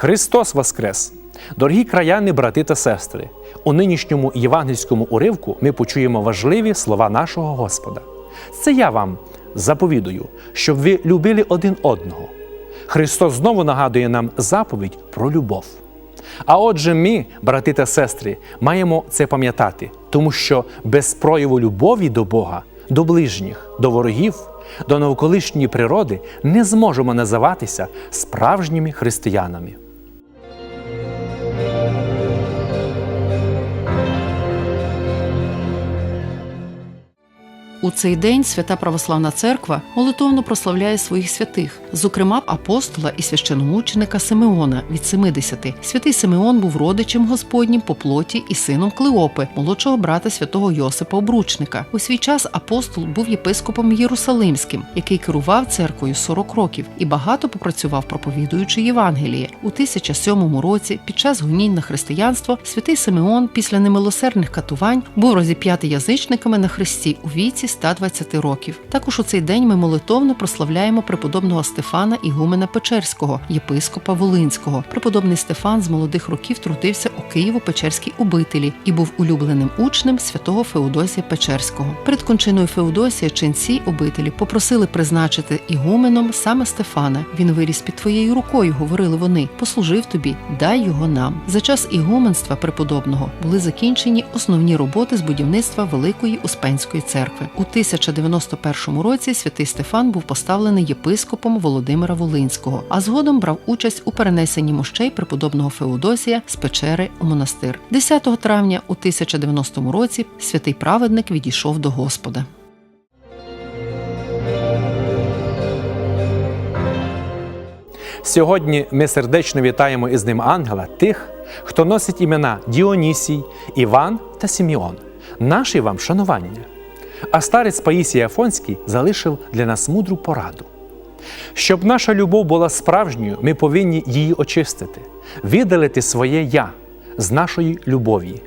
Христос Воскрес! Дорогі краяни, брати та сестри! У нинішньому євангельському уривку ми почуємо важливі слова нашого Господа. Це я вам заповідую, щоб ви любили один одного. Христос знову нагадує нам заповідь про любов. А отже, ми, брати та сестри, маємо це пам'ятати, тому що без прояву любові до Бога, до ближніх, до ворогів, до навколишньої природи не зможемо називатися справжніми християнами. У цей день свята православна церква молитовно прославляє своїх святих, зокрема апостола і священомученика Симеона від 70. Святий Симеон був родичем Господнім по плоті і сином Клеопи, молодшого брата святого Йосипа Обручника. У свій час апостол був єпископом Єрусалимським, який керував церквою 40 років і багато попрацював проповідуючи Євангеліє. У 1007 році, під час гонінь на християнство, святий Симеон після немилосердних катувань був розіп'ятий язичниками на хресті у віці 120 років. Також у цей день ми молитовно прославляємо преподобного Стефана Ігумена Печерського, єпископа Волинського. Преподобний Стефан з молодих років трудився у Києво-Печерській обителі і був улюбленим учнем святого Феодосія Печерського. Перед кончиною Феодосія ченці обителі попросили призначити ігуменом саме Стефана. Він виріс під твоєю рукою, говорили вони. Послужив тобі, дай його нам. За час ігуменства преподобного були закінчені основні роботи з будівництва Великої Успенської церкви. У 1091 році святий Стефан був поставлений єпископом Володимира Волинського, а згодом брав участь у перенесенні мощей преподобного Феодосія з печери у монастир. 10 травня у 1090 році святий праведник відійшов до Господа. Сьогодні ми сердечно вітаємо із ним ангела тих, хто носить імена Діонісій, Іван та Сіміон. Наші вам шанування. А старець Паїсій Афонський залишив для нас мудру пораду. Щоб наша любов була справжньою, ми повинні її очистити, видалити своє я з нашої любові.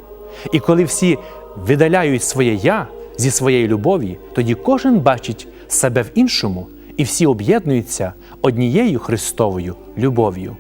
І коли всі видаляють своє я зі своєї любові, тоді кожен бачить себе в іншому, і всі об'єднуються однією Христовою любов'ю.